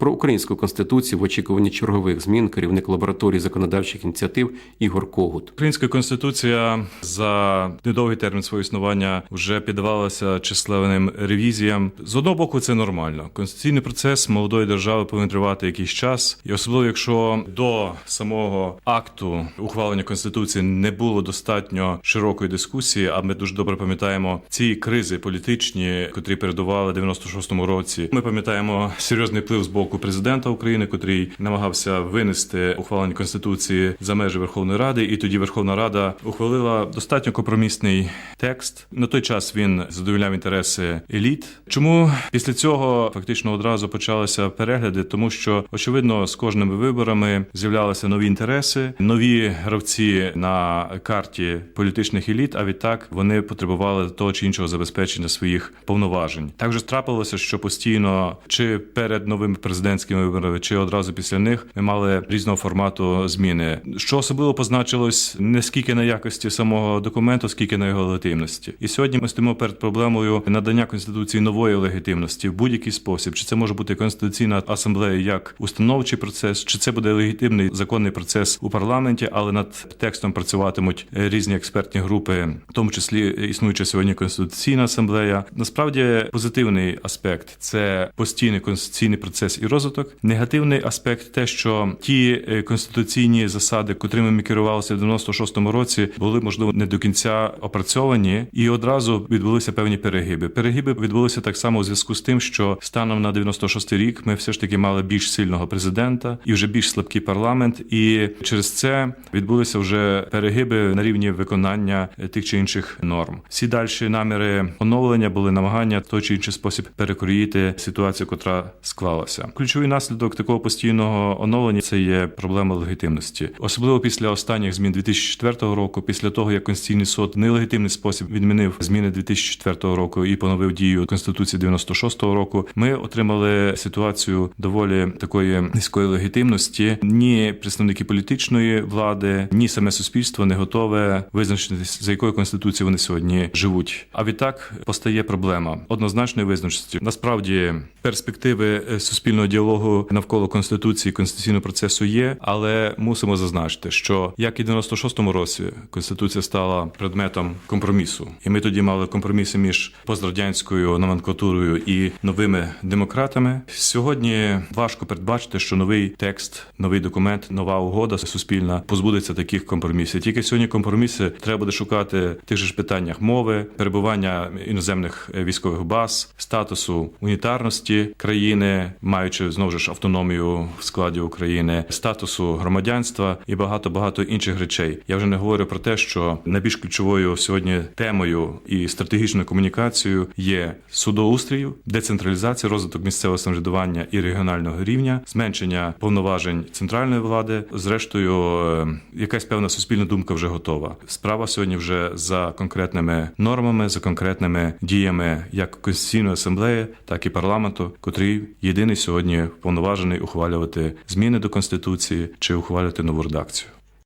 Про українську конституцію в очікуванні чергових змін керівник лабораторії законодавчих ініціатив Ігор Когут. Українська конституція за недовгий термін свого існування вже піддавалася численним ревізіям. З одного боку, це нормально. Конституційний процес молодої держави повинен тривати якийсь час, і особливо якщо до самого акту ухвалення конституції не було достатньо широкої дискусії. А ми дуже добре пам'ятаємо ці кризи політичні, котрі передували 96-му році. Ми пам'ятаємо серйозний вплив з боку президента України, котрий намагався винести ухвалення конституції за межі Верховної Ради, і тоді Верховна Рада ухвалила достатньо компромісний текст. На той час він задовольняв інтереси еліт. Чому після цього фактично одразу почалися перегляди? Тому що очевидно з кожними виборами з'являлися нові інтереси, нові гравці на карті політичних еліт. А відтак вони потребували того чи іншого забезпечення своїх повноважень. Так же трапилося, що постійно чи перед новими президентськими виборами, чи одразу після них ми мали різного формату зміни, що особливо позначилось не скільки на якості самого документу, скільки на його легітимності. І сьогодні ми стоїмо перед проблемою надання конституції нової легітимності в будь-який спосіб. Чи це може бути конституційна асамблея як установчий процес, чи це буде легітимний законний процес у парламенті, але над текстом працюватимуть різні експертні групи, в тому числі існуюча сьогодні конституційна асамблея. Насправді позитивний аспект це постійний конституційний процес і розвиток. Негативний аспект те, що ті е, конституційні засади, котрими ми керувалися в 96-му році, були можливо не до кінця опрацьовані, і одразу відбулися певні перегиби. Перегиби відбулися так само у зв'язку з тим, що станом на 96-й рік ми все ж таки мали більш сильного президента і вже більш слабкий парламент. І через це відбулися вже перегиби на рівні виконання е, тих чи інших норм. Всі дальші наміри оновлення були намагання в той чи інший спосіб перекроїти ситуацію, котра склалася. Ключовий наслідок такого постійного оновлення це є проблема легітимності, особливо після останніх змін 2004 року, після того як Конституційний суд нелегітимний спосіб відмінив зміни 2004 року і поновив дію Конституції 96-го року. Ми отримали ситуацію доволі такої низької легітимності. Ні представники політичної влади, ні саме суспільство не готове визначитись, за якою конституцією вони сьогодні живуть. А відтак постає проблема однозначної визначеності. Насправді перспективи е, суспільного діалогу навколо конституції конституційного процесу є, але мусимо зазначити, що як і в 96-му році конституція стала предметом компромісу, і ми тоді мали компроміси між пострадянською номенклатурою і новими демократами. Сьогодні важко передбачити, що новий текст, новий документ, нова угода суспільна позбудеться таких компромісів. Тільки сьогодні компроміси треба буде шукати в тих же ж питаннях мови, перебування іноземних військових баз, статусу унітарності країни, маючи знову ж автономію в складі України, статусу громадянства і багато багато інших речей. Я вже не говорю про те, що найбільш ключовою сьогодні темою і стратегічною комунікацією є судоустрію, децентралізація, розвиток місцевого самоврядування і регіонального рівня, зменшення повноважень центральної влади. Зрештою, е, якась певна суспільна думка вже готова. Справа сьогодні вже за конкретними нормами, за конкретними діями як конституційної асамблеї, так і парламенту, котрий єдиний сьогодні повноважений ухвалювати зміни до конституції чи ухвалювати нову редакцію.